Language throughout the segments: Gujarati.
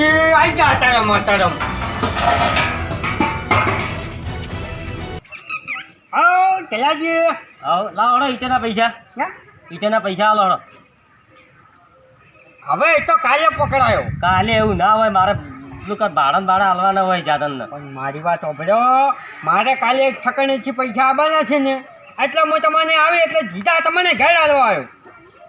કલાજી આઈ જા તારા માતારમ. આવ કલાજી આવ લાવડો ઈટેના પૈસા? ઈટેના પૈસા આલો હવે એ તો કાલે પકડાયો. કાલે એવું ના હોય મારે ભાડા ભાડા હાલવાના હોય જાદન પણ મારી વાત સાંભળો. મારે કાલે એક ઠકણીથી પૈસા આવવાના છે ને એટલે હું તમને આવી એટલે જીતા તમને ઘેર હાલવા આવ્યો.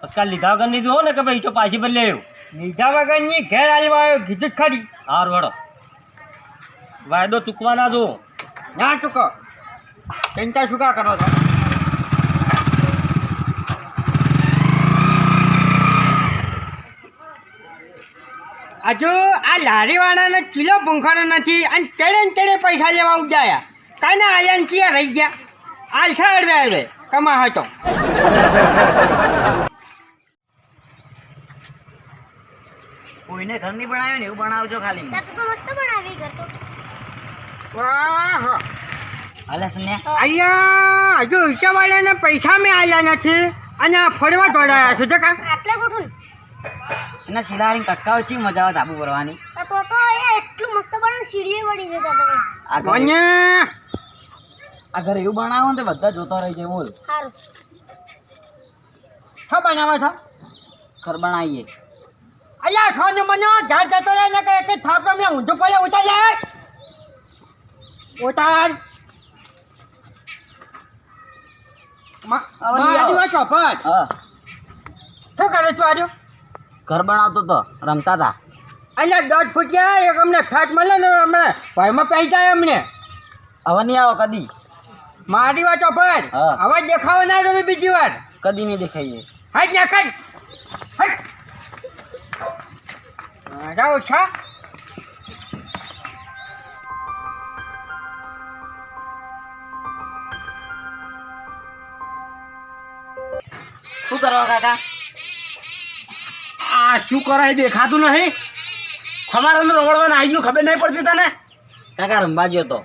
પછી કાલ લીધા વગર નહીં જુઓ ને કે ભાઈ તો પાછી બદલે આવ્યું. લીધા વગરની ઘેર હાલવા આવ્યો કીધું ખરી. હાર વડો વાયદો ચૂકવા ના જુઓ ના ચૂકો. ચિંતા શું કા કરો છો? હજુ આ લારીવાળાને ચીલો ભૂંખાડો નથી અને તેડે ને તેડે પૈસા લેવા ઉજાયા કાના આયા ને ચિયા રહી ગયા? આલસા અડવે અડવે. કમા હતો કોઈને ઘર નહીં બનાવ્યું ને એવું બનાવજો ખાલી. તો મસ્ત બનાવી ઘર તો. વાહ! હાલે હજુ પૈસા મેં આલ્યા નથી. અને આ ફરવા દોડાયા છે જો કાં આટલે ગોઠું કટકાવ ચી મજા આવે ધાબુ ભરવાની. તો તો તો એટલું મસ્ત બને સીડીએ વળી જતા તમે. આ ઘર એવું બનાવો ને તો બધા જોતા રહી જાય બોલ. સારું શું બનાવો છો? ઘર બનાવીએ. અલ્યા છો ને મને ઝાડ જતો રહે ને કે એક થાપ મેં ઊંધું પડે ઉતાર લે. ઉતાર. હવે હા. શું કરે છું આજુ ઘર બનાવતો તો રમતા હતા અલ્યા દોઢ ફૂટ્યા એક અમને ફેટ મળે ને અમને ભાઈમાં પહેરી જાય અમને. હવે નહીં આવો કદી. મારી વાત ચોપડ હા. અવાજ દેખાવો ના તમે બીજી વાર. કદી નહીં દેખાઈએ. હટ ના કર હટ રાવ છા શું કરવા કાકા આ શું કરાય દેખાતું નહીં. ખમારાનું રગડવાનું આવી ગયું ખબર નહીં પડતી તને? કાકા રમવા ગયો તો.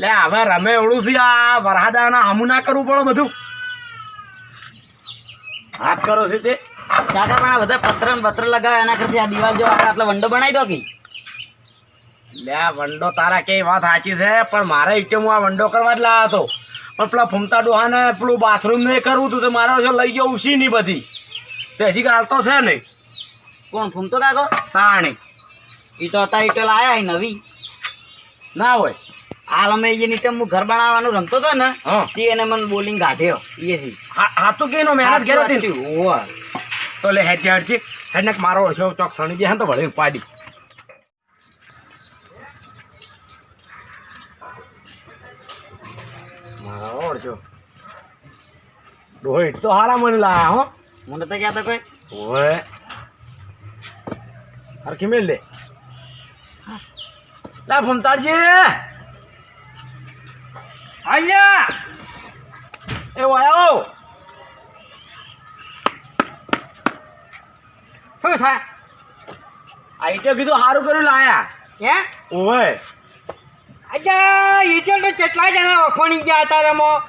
લે હવે રમે એવડું છે આ વરહાદાના હમું ના કરવું પડે બધું. હાથ કરો છે તે કાકા પણ આ બધા પત્ર ને પત્ર લગાવે એના કરતી આ દિવાલ જો આપણે આટલો વંડો બનાવી દો કે? લે વંડો તારા કે વાત સાચી છે પણ મારે ઈટે હું આ વંડો કરવા જ લાવ્યો હતો. પણ પેલા ફૂમતા ડોહાને પેલું બાથરૂમ ને કરવું હતું તો મારે જો લઈ ગયો ઉસી નહીં બધી. તે હજી ગાલતો છે નહીં. કોણ ફૂમતો કાકો? તાણી. ઈટો હતા ઈટો લાયા નવી. ના હોય. હાલ અમે એ નીટે હું ઘર બનાવવાનું રમતો હતો ને. તે એને મને બોલિંગ કાઢ્યો એ હા તો કેનો મહેનત ઘેર હતી ને? તો લે હેડ હેડ છે હેડ ને મારો ઓછો ચોક સણી જાય. તો ભલે પાડી મારો ઓળશો ડોહીટ તો હારા મને લાયા હો. મને તો કહેતો કોઈ. ઓય. હરખી મેલ લે. લા ભમતાડજી. અલ્યા એ વાયો. શું થાય આઈટો કીધું સારું કર્યું લાયા હે? ઓય અચ્છા ઈટલ તો કેટલા જણા વખોણી ગયા તારામાં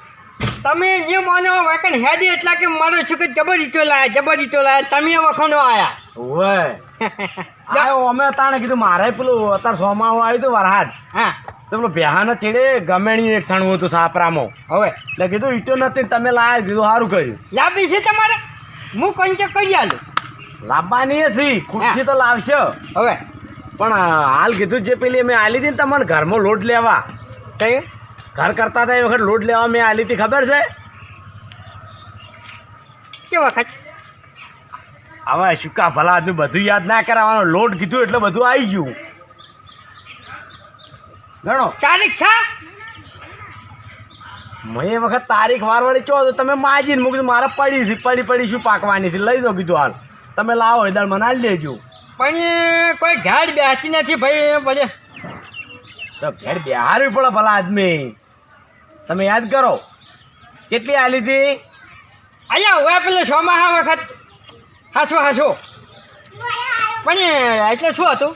તમે જે માનો વાકન હેડી એટલા કે મારો છોકરો જબર ઈટો લાયા જબર ઈટો લાયા. તમે વખોણો આયા. ઓય આયો અમે તાણે કીધું મારે પેલું અત્યારે સોમાવું આવ્યું હતું વરહાદ હા. તો પેલો બેહાનો ચેડે ગમેણી એક છણવું હતું સાપરામાં. હવે. એટલે કીધું ઈટો નથી તમે લાયા કીધું સારું કર્યું. લાભી છે તમારે? હું કંચક કરી આલું? લાવવાની હશે ખુરશી તો લાવશે. હવે. પણ હાલ કીધું જે પેલી મેં આલી હતી ને તમને ઘરમાં લોટ લેવા. કઈ? ઘર કરતા હતા એ વખત લોટ લેવા મેં આલી હતી ખબર છે? કે વખત? હવે શુકા ભલા આદમી બધું યાદ ના કરાવવાનું. લોટ કીધું એટલે બધું આવી ગયું. ગણો. તારીખ છે? મેં એ વખત તારીખ વાર વારવાળી ચો તો તમે માજીને મૂકી મારે પડી છે પડી પડી શું પાકવાની છે? લઈ દો કીધું હાલ. તમે લાવો એ દાળ મને લેજો. પણ કોઈ ઝાડ બેસતી નથી ભાઈ ભલે તો ઘેર બેહારવી પડે ભલા આદમી. તમે યાદ કરો કેટલી આ લીધી અહીંયા હોય પેલો ચોમાસા વખત. હાસો હાસો. પણ એટલે શું હતું?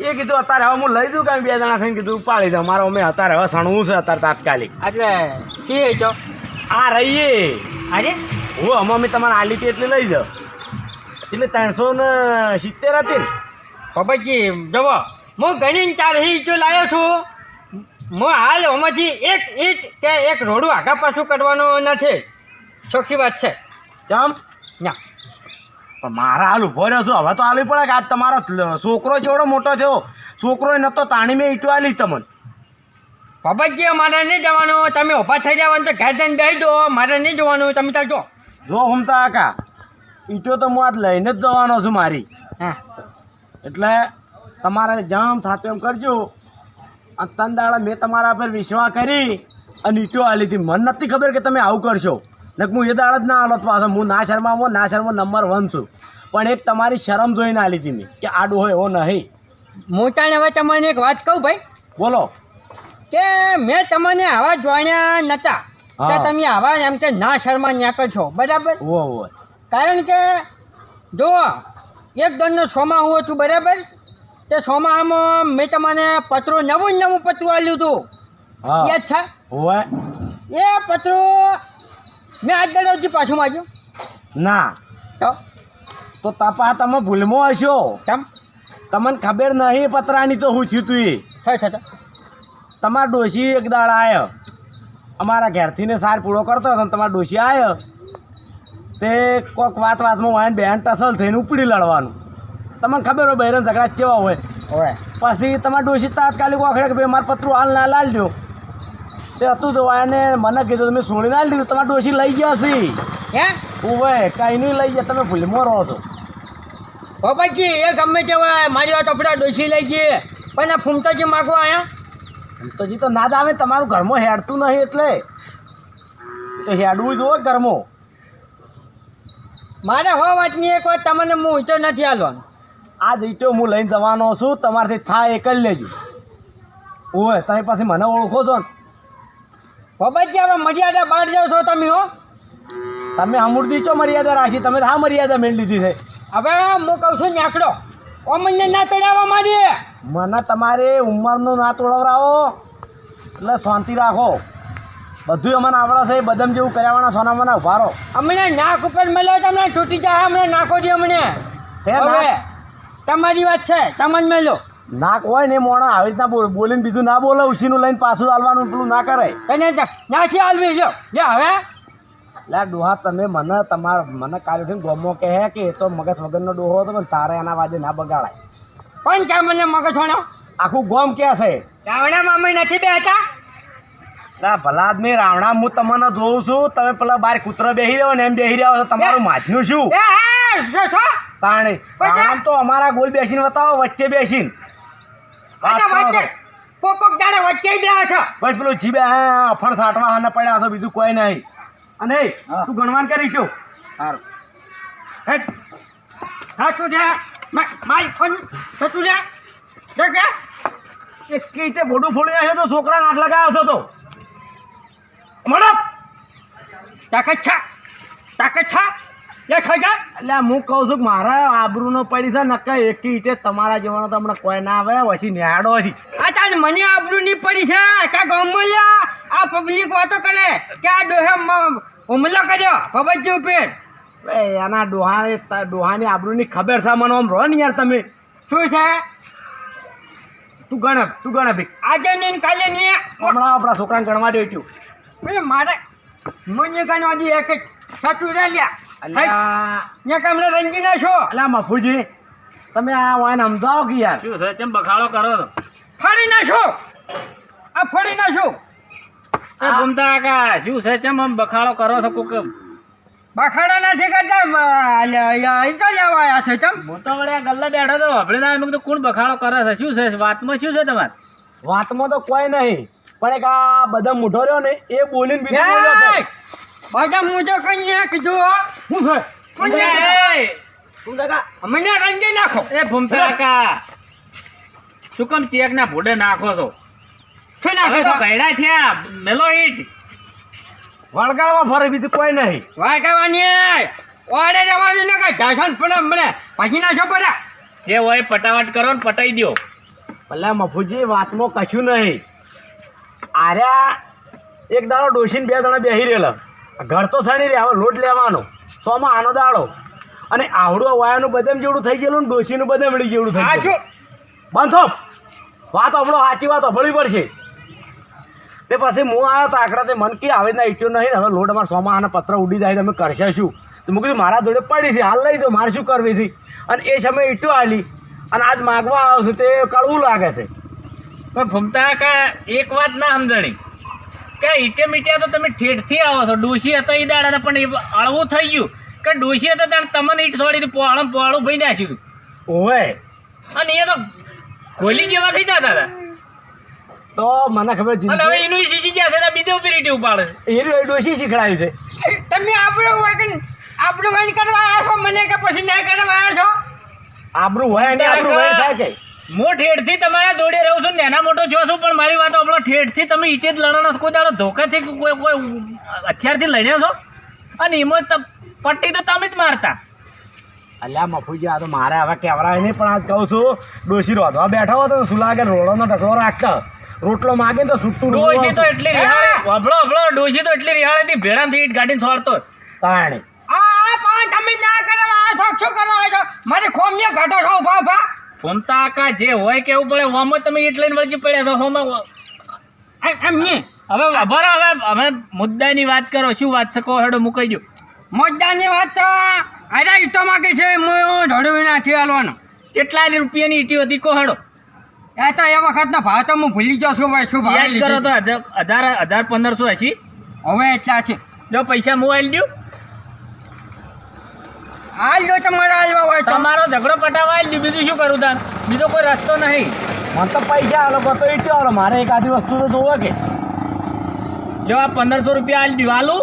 એ કીધું અત્યારે હવે હું લઈ દઉં કાંઈ બે જણા થઈને કીધું ઉપાડી દઉં. મારો અમે અત્યારે હવે સણવું છે અત્યારે તાત્કાલિક. એટલે કે આ રહીએ. આજે? હું અમે અમે તમારે આલી હતી એટલે લઈ જાઉં. એટલે ત્રણસો ને સિત્તેર હતી ને. પપ્પાજી જવો હું ગણીને ચાર ઈંટો લાવ્યો છું. હું હાલ આમાંથી એક ઈંટ કે એક રોડું આગા પાછું કરવાનું નથી. ચોખ્ખી વાત છે. ચમ? ના પણ મારા હાલ ઊભો રહ્યો છું. હવે તો હાલવી પડે કે આજ તમારો છોકરો જેવડો મોટો થયો. છોકરો નતો તાણી મેં ઈટો આલી તમને. પપ્પાજી મારે નહીં જવાનું. તમે ઊભા થઈ જવાનું તો ઘેર જઈને બેસી દો. મારે નહીં જવાનું. તમે તાર જો. જો હુમતા કાકા ઈટો તો હું આજ લઈને જ જવાનો છું મારી. હા. એટલે તમારે જામ સાથે એમ કરજો. અને તન દાડા મેં તમારા પર વિશ્વાસ કરી અને ઈટો આલી હતી મને નથી ખબર કે તમે આવું કરશો. ને હું એ દાડા જ ના હાલત પાછો. હું ના શર્મામાં ના શર્મા નંબર વન છું. પણ એક તમારી શરમ જોઈને આ હતી મેં કે આડું હોય એવો નહીં. મોટાને હવે તમને એક વાત કહું ભાઈ? બોલો. કે મેં તમને આવા જોણ્યા નતા. કે તમે આવા એમ કે ના શર્મા ન્યા છો બરાબર? કારણ કે જો એક દંડનો સોમા હું હતું બરાબર? તે સોમામાં મેં તમને પત્રો નવું નવું પત્રું આપ્યું હતું. યાદ છે? એ પત્રો મેં આજ દરરોજ પાછું માગ્યું ના. તો? તો તપા તમે ભૂલમો હશો. કેમ? તમને ખબર નહીં પતરાની તો હું છું તું એ. તમારા ડોશી એક દાડ આવ્યો અમારા ઘેરથી ને સાર પૂરો કરતો હતો તમારા ડોશી આવ્યો તે કોક વાત વાતમાં વાયન બેન ટસલ થઈને ઉપડી લડવાનું. તમને ખબર હોય બહેરન ઝઘડા કેવા હોય. હવે પછી તમારા ડોશી તાત્કાલિક ઓખડે કે ભાઈ મારા પતરું હાલ ના લાલ દો તે હતું તો વાયને મને કીધું તમે સોળી ના લીધું તમારા ડોશી લઈ ગયા છે. હે? ઉભે કાંઈ નહીં લઈ ગયા તમે ભૂલમાં રહો છો. બાબાજી એ ગમે તે હોય મારી વાત આપણે ડોસી લઈ જઈએ પણ આ ફૂમતાજી માગવા આવ્યા એમ તો જી ના જ આવે તમારું ઘરમાં હેડતું નહીં એટલે. તો હેડવું જ હોય ઘરમાં. મારે હો વાતની એક વાત તમને હું ઈંટો નથી હાલવાનો. આ ઈટો હું લઈને જવાનો છું, તમારાથી થાય એ કરી લેજો. ઓય તમે પાછી મને ઓળખો છો ને. બાબાજી હવે મર્યાદા બહાર જાઓ છો તમે, હો? તમે અમૂર્તિ છો મર્યાદા રાખી? તમે આ મર્યાદા મેળવી લીધી છે. હવે હું કહું છું નાકડો ઓ મને ના તોડાવવા મારીએ મને તમારે ઉંમરનો ના તોડાવરાવો. એટલે શાંતિ રાખો. બધું અમને આવડે છે બદામ જેવું કર્યાવાના સોના મને ઊભા રહો. અમને નાક ઉપર મળ્યો તમને તૂટી જાય અમને નાખો દે અમને. હવે તમારી વાત છે તમને મેલો નાક હોય ને મોણા આવી રીતના બોલ બોલીને બીજું ના બોલે ઉસીનું લઈને પાછું હાલવાનું પેલું ના કરે જ- નાથી હાલવી જો હવે. લે ડોહા તમે મને તમાર મને કાલે ઉઠીને ગોમો કહે કે એ તો મગજ વગરનો ડોહો હતો પણ તારે એના વાદે ના બગાડાય. કોણ કે મને મગજ વણ્યો આખું ગોમ કે છે? રાવણા મામી નથી બેઠા લા ભલા આદમી રાવણા હું તમને જોઉં છું તમે પેલા બાર કૂતરો બેહી રહ્યો ને એમ બેહી રહ્યો છો તમારું માથનું શું? તાણે રાવણા તો અમારા ગોલ બેસીને બતાવો વચ્ચે બેસીને. કોક કોક દાડે વચ્ચે બેહો છો. બસ પેલું જીબે અફણ સાટવા હાને પડ્યા છો બીજું કોઈ નહીં. અને તું ગણવાન કરી તું સારું હેટ. હા તું જા. મા- મારી ફોન થતું જા. જા જા. એક કીટે ભોડું ફોડી નાખ્યો તો છોકરા હાથ લગાવ્યો છો તો. મળો. તાકાત છા. તાકાત છા. લે થઈ જા. એટલે હું કહું છું કે મારા આબરૂનો પડી છે નક્કા એક ઈટે તમારા જેવાનો તો હમણાં કોઈ ના આવે પછી નિહાડો હતી આ મને આબરૂ નહીં પડી છે. કા ગામમાં લ્યા? આ પબ્લિક વાતો કરે કે આ ડોહે હુમલો કર્યો પબજી ઉપર એના ડોહાને ત- ડોહાની આબરૂની ખબર છે મને આમ રહો ને યાર તમે. શું છે? તું ગણ તું ગણ આજે નહીં ને કાલે નહીં. હમણાં આપણા છોકરાને ગણવા દે છું. ભાઈ મારે મને કાનો આજે એક છઠ્ઠું ના લ્યા. અલ્યા. ને કામને રંગી ના છો અલ્યા મફુજી તમે આ વાયને સમજાવો કે યાર. શું છે? ચમ બખાડો કરો છો? ફરી નાખો આ ફરી નાખો એ ઘૂમતા કાકા શું છે ચમ આમ બખાડો કરો છો કોક બખાડા નથી કરતા ઈ તો લેવાયા છે ચમ? હું તો વળે ગલ્લા બેઠો તો આપણે ના એમ તો કોણ બખાડો કરે છે? શું છે? વાતમાં શું છે તમારે? વાતમાં તો કોઈ નહીં પણ એક આ બધા મૂઢો રહ્યો ને એ બોલીને બીજું બોલ્યો છે. બધા મુજો કઈ કીધું હો. શું છે? કોણ એ, કીધું? એ, અમને રંગી નાખો. એ ભૂમતા કાકા શું કેમ ચેક ના ભૂડે નાખો છો? શું તો થયા. મેલો ઈટ. વળગાડવા ફરે બીજું કોઈ નહીં. વાટવાની ઓડે રહેવાનું ને કઈ ઢાસણ પડે મને પછી નાખો પડે જે હોય પટાવટ કરો ને પટાઈ દો ભલે મફુજી વાતમાં કશું નહીં. આર્યા એક દાડો ડોસીને બે જણા બેહી રહેલો. ઘર તો સણી રહ્યા હવે લોટ લેવાનો. સોમાં આનો દાડો. અને આવડું વાયાનું બદામ જેવડું થઈ ગયેલું ને ડોશીનું બદામડી જેવડું થઈ ગયું બંધો જો વાત આપણો સાચી વાત અભળી પડશે. તે પછી હું આવ્યો તો આકડા તે મન કે આવે ના ઈટ્યો નહીં. હવે લોટ અમારા સોમાં આના પત્ર ઉડી જાય તમે કરશે શું? તો મૂકી મારા જોડે પડી છે. હાલ લઈ જાઓ મારે શું કરવી હતી અને એ સમયે ઇટ્યો આલી. અને આજ માગવા આવશે તે કડવું લાગે છે. પણ ભમતા કા એક વાત ના સમજણી. કે ઈટે મીટ્યા તો તમે ઠેઠથી આવો છો. ડોશી હતા એ દાડા પણ એ અળવું થઈ ગયું. કે ડોશી હતા ત્યાં તમને ઈટ છોડી હતી પોળું પોળું ભાઈ નાખ્યું હતું ઓવે. અને એ તો ગોલી જેવા થઈ જતા હતા. તો મને ખબર અને હવે એનું શીખી ગયા છે બીજો ઉપર ઈટી ઉપાડે. એ રહ્યું એ ડોશી શીખડાયું છે? તમે આપણું વગન આપણું વન કરવા આવ્યા છો મને કે પછી ના કરવા આવ્યા છો? આપણું હોય ને આપણું હોય થાય કે? હું ઠેઠથી તમારા જોડે રહું છું નાના મોટો છો છું પણ મારી વાત આપણો ઠેઠથી તમે ઈટે જ લડવાનો છો. કોઈ દાડો ધોકાથી કોઈ કોઈ હથિયારથી લડ્યા છો? અને એમાં ત- પટ્ટી તો તમે જ મારતા. અલ્યા મફુજી આ તો મારે હવે કેવરાય નહીં પણ આજ કહું છું ડોશી રોધવા બેઠા હોય તો શું લાગે? રોડોનો ટકલો રાખતા. રોટલો માગે તો સુટ્ટું ડોસી તો એટલી રિહાળે. હબળો હબળો ડોસી તો એટલી રિહાળેથી ભેળામાંથી ઈટ કાઢીને છોડતો તાણે. આ આ પણ તમે ના કરો આ છો શું કરો છો? મારી ખોમીએ ઘટો છો ઊભા ઊભા. ફોમતા આકા જે હોય કેવું પડે હોમ તમે ઈટ લઈને વળગી પડ્યા છો હોમ. એમ એમ નહીં હવે ભરો હવે હવે મુદ્દાની વાત કરો શું વાત છે? કહો હેડો મુકાઈ દો મુદ્દાની વાત તો અરે ઈટો માગે છે હું ધોડું નાખી હાલવાનો. કેટલા રૂપિયાની ઈટી હતી? કહો હેડો. એ તો એ વખતનો ભાવ તો હું ભૂલી જાઉં છું ભાઈ શું ભાવ યાદ કરો તો હજાર હજાર પંદરસો હશી હવે એટલા છે. જો પૈસા મોબાઈલ દઉં? હાલ જો તમારે હાલવા હોય તમારો ઝઘડો પટાવાય દઉં. બીજું શું કરું તાણ બીજો કોઈ રસ્તો નહીં. મને તો પૈસા આલો પણ તો ઈટ્યો આલો. મારે એક આધી વસ્તુ તો જોવે કે. જો આ પંદરસો રૂપિયા આલ દઉં. હાલું?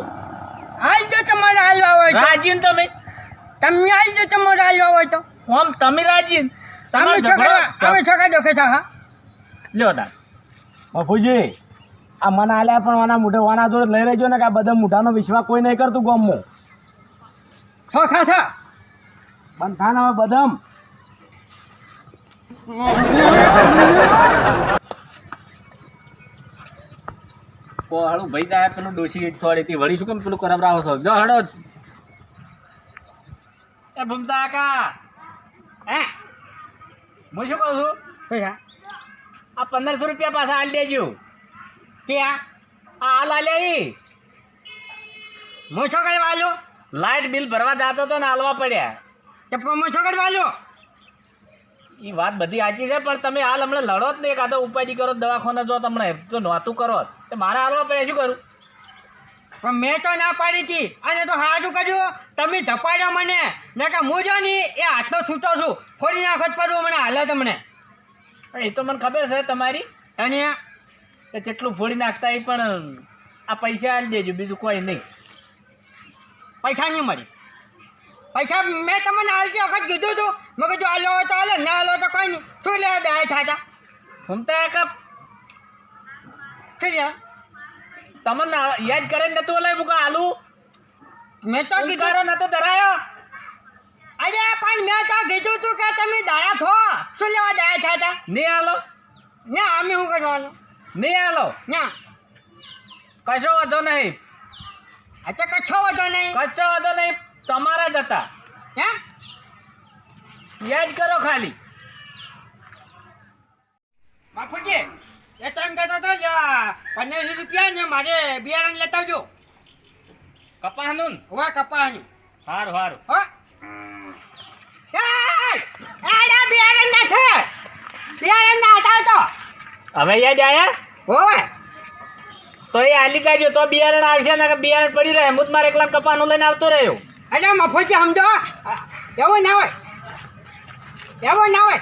હાલ જો તમારે હાલવા હોય તો. રાજી તમે. તમે હાલ જો તમારે હાલવા હોય તો. આમ તમે રાજી ને. છોકરા અમે છોકરા દોખે છે હા? લ્યો તાણ મફુજી આ મને આલ્યા પણ વાના મોઢે વાના જોડે લઈ રહેજો ને કે આ બધા મોઢાનો વિશ્વાસ કોઈ નહીં કરતું ગામમાં. છોખા થા બંધ થા ને હવે ઓ હાલું ભાઈ દાય પેલું ડોસી છોડી વળી શું કેમ પેલું કરાવરાવો છો? જો હડો એ ભૂમતા કાકા. હે? હું શું કહું છું? શું આ પંદરસો રૂપિયા પાછા હાલ દેજો. ત્યાં આ? હાલ આલ્યા ઈ હું. છો કરવા વાલ્યો? લાઇટ બિલ ભરવા જાતો તો ને હાલવા પડ્યા. કે હું છો કરવા વાલ્યો? એ વાત બધી સાચી છે પણ તમે હાલ હમણાં લડો જ નહીં. એકાદો ઉપાય કરો દવાખાને જો તમને તો નહોતું કરો. તો મારે હાલવા પડ્યા. શું કરું? પણ મેં તો ના પાડી હતી. અને તો સારું કર્યું. તમે ધપાડ્યો મને. ને કે હું જો ની એ હાથનો છૂટો છું. ખોડી નાખત પડવું મને હાલે તમને. એ તો મને ખબર છે તમારી. અને? એ જેટલું ફોડી નાખતા એ પણ આ પૈસા આપી દેજો બીજું કોઈ નહીં. પૈસા નહીં મળી. પૈસા મેં તમને હાલતી વખત કીધું હતું. મેં કીધું હાલો તો હાલે ના હાલો તો કોઈ નહીં. શું લે બે થાતા તો કપ શું તમને યાદ કરે નતું ઓલાય મુકા આલુ? મેં તો કીધું નતો ધરાયો. અરે પણ મેં તો કીધું તું કે તમે દાયા થો. શું લેવા દાયા હતા? નહીં આલો. ના અમે શું કરવાનું? નહીં આલો. ના. કશો વાંધો નહીં. અચ્છા કચ્છો વધો નહીં. કશો વાંધો નહીં. તમારા જ હતા. હે? યાદ કરો ખાલી. બાપુજી એ તો એમ કહેતો તો પંદરસો રૂપિયા ને મારે બિયારણ લેતા આવજો. કપાહનું હવે કપાહનું. સારું સારું હો. એડા બિયારણ ના છે. બિયારણ ના હતા તો. હવે યાદ આયા? હોવે. તો એ તો બિયારણ આવશે ને બિયારણ પડી રહે. હું મારે એકલા કપાનું લઈને આવતો રહ્યો. અરે મફતજી સમજો. એવું ના હોય. એવું ના હોય.